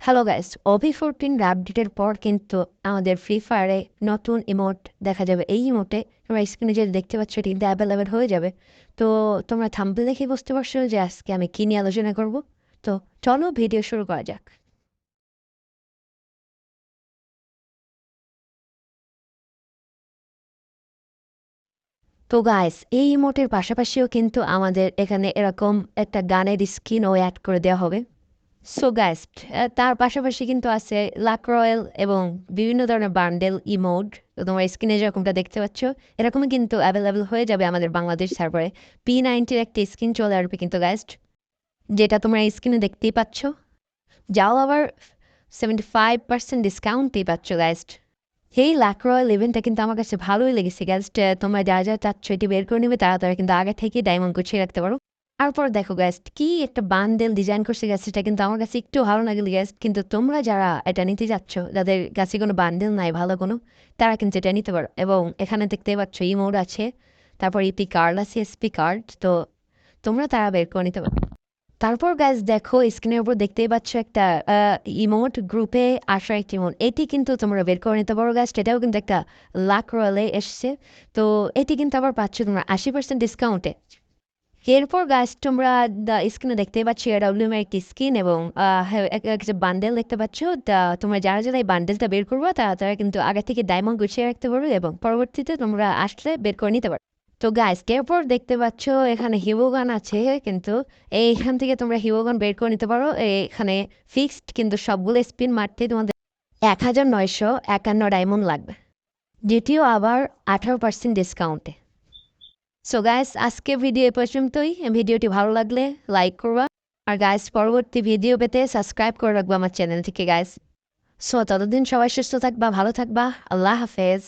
Hello guys ওভি fourteen আপডেটের পর কিন্তু আমাদের ফ্রি ফায়ারে নতুন ইমোট দেখা যাবে। এই ইমোটে তোমরা স্ক্রিনে যে দেখতে পাচ্ছ এটি কিন্তু অ্যাভেলেবেল হয়ে যাবে। তো তোমরা থাম্পে দেখে বুঝতে পারছ যে আজকে আমি কী নিয়ে আলোচনা করব। তো চলো ভিডিও শুরু করা যাক। তো গাইস এই ইমোটের পাশাপাশিও কিন্তু আমাদের এখানে এরকম একটা গানের স্কিনও অ্যাড করে দেওয়া হবে। সো তার পাশাপাশি কিন্তু আছে লাক রয়্যাল এবং বিভিন্ন ধরনের বান্ডেল ইমোড তোমার স্ক্রিনে যেরকমটা দেখতে পাচ্ছ, এরকমই কিন্তু অ্যাভেলেবেল হয়ে যাবে আমাদের বাংলাদেশ সার্ভারে পি নাইনটির একটি স্ক্রিন চলে আসবে কিন্তু গাইস্ট যেটা তোমরা স্ক্রিনে দেখতেই পাচ্ছ। যাও আবার সেভেন্টি ফাইভ পার্সেন্ট ডিসকাউন্টই পাচ্ছ গাইস্ট এই লাক রয়্যাল ইভেন্টটা কিন্তু আমার কাছে ভালোই লেগেছে গাইস্ট তোমরা যা যা চাচ্ছ এটি বের করে নেবে তারা তারা কিন্তু আগে থেকে ডায়মন্ড গুছিয়ে রাখতে পারো। তারপর দেখো গ্যাস কি একটা বান্ডেল ডিজাইন করছে গ্যাস সেটা কিন্তু আমার কাছে একটু ভালো লাগে গ্যাস কিন্তু তোমরা যারা এটা নিতে যাচ্ছ, যাদের কাছে কোনো বান্ডেল নাই, ভালো কোনো, তারা কিন্তু এটা নিতে পারো। এবং এখানে দেখতে পাচ্ছ ইমোড আছে, তারপর ইপি কার্ড আছে এসপি কার্ড তো তোমরা তারা বের করে নিতে পারো। তারপর গ্যাস দেখো স্ক্রিনের উপর দেখতেই পাচ্ছ একটা ইমোট গ্রুপে আসা একটি ইমোট এটি কিন্তু তোমরা বের করে নিতে পারো গ্যাস এটাও কিন্তু একটা লাক রয়েলে এসছে। তো এটি কিন্তু আবার পাচ্ছ তোমরা আশি পার্সেন্ট ডিসকাউন্টে এরপর গাছ তোমরা স্ক্রিনে দেখতে পাচ্ছ ডাব্লিউএম একটি স্কিন এবং একটা বান্ডেল দেখতে পাচ্ছ, তা তোমরা যারা যারা এই বান্ডেলটা বের করব তারা তারা কিন্তু আগে থেকে ডায়মন্ড গুছিয়ে রাখতে পারবে এবং পরবর্তীতে তোমরা আসলে বের করে নিতে পারো তো গাছ এরপর দেখতে পাচ্ছ, এখানে হিউগান আছে, কিন্তু এইখান থেকে তোমরা হিউগান বের করে নিতে পারো। এখানে ফিক্সড কিন্তু সবগুলো স্পিন মারতে তোমাদের এক হাজার নয়শো একান্ন ডায়মন্ড লাগবে। দ্বিতীয় আবার আঠারো পার্সেন্ট ডিসকাউন্টে সো গাইস আজকে ভিডিও এ পর্যন্তই। ভিডিওটি ভালো লাগলে লাইক করবা। আর গাইস পরবর্তী ভিডিও পেতে সাবস্ক্রাইব করে রাখব আমার চ্যানেল থেকে গাইস সো ততদিন সবাই সুস্থ থাকবা, ভালো থাকবা। আল্লাহ হাফেজ।